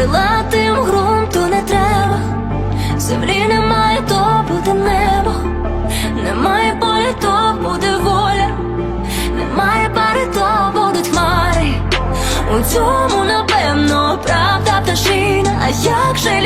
крилатим грунту не треба, землі немає, то буде небо, немає поля, то буде воля, немає пари, то будуть хмари. У цьому, напевно, правда пташина, а як же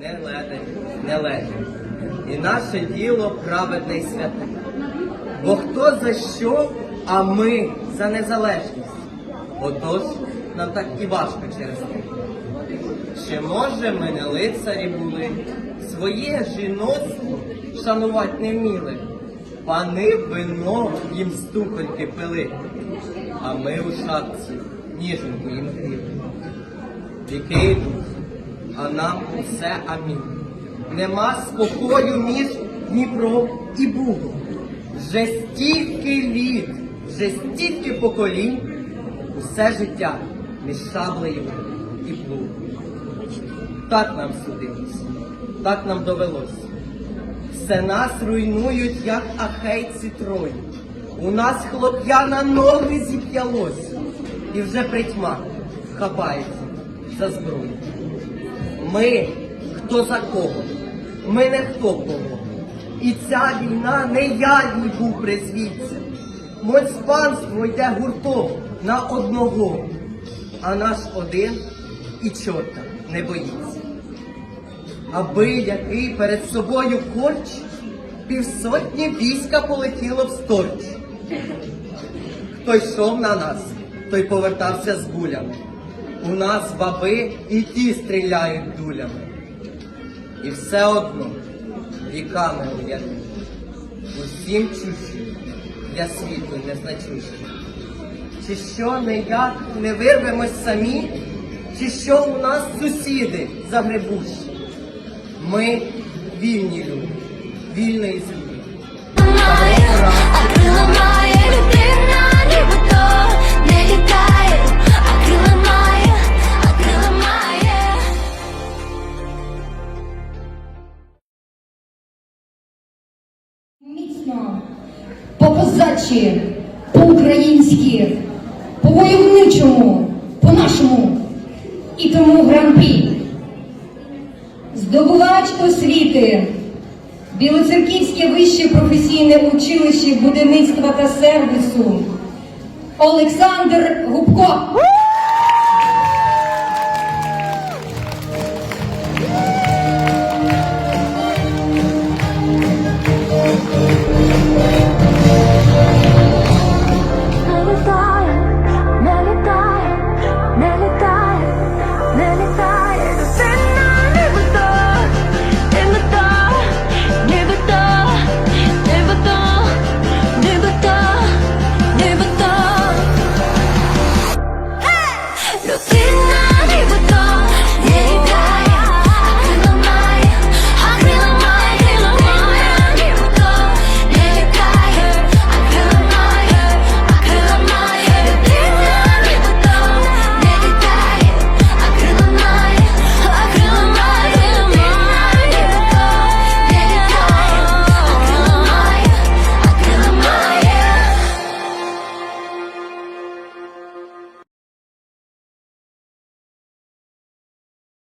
не ледень, не ледень. І наше діло праведне й святе. Бо хто за що, а ми за незалежність. Отож нам так і важко через те. Чи може ми не лицарі були, своє жіноцтво шанувати не вміли, пани вино їм стукольки пили, а ми у шапці ніженьку їм гріли. Віки йдуть, а нам усе амінь. Нема спокою між Дніпром і Бугом. Вже стільки літ, вже стільки поколінь, усе життя між шаблею і плугом. Так нам судилось, так нам довелось. Все нас руйнують, як ахейці трої. У нас хлоп'я на ноги зіп'ялось, і вже притьма хапається за зброю. Ми хто за кого, ми не хто кого. І ця війна не я їй був призвідцем. Моцпанство йде гуртом на одного, а наш один і чорта не боїться. Аби який перед собою корч, півсотні війська полетіло всторч. Хто йшов на нас, той повертався з гулями. У нас баби і ті стріляють дулями. І все одно віками ув'язнені. Усім чужі, для світу незначущі. Чи що не як не вирвемось самі, чи що у нас сусіди загребущі? Ми вільні люди, вільної землі. Міцно, по-козачі, по-українськи, по-войовничому, по-нашому і тому гран-прі. Здобувач освіти, Білоцерківське вище професійне училище будівництва та сервісу Олександр Губко.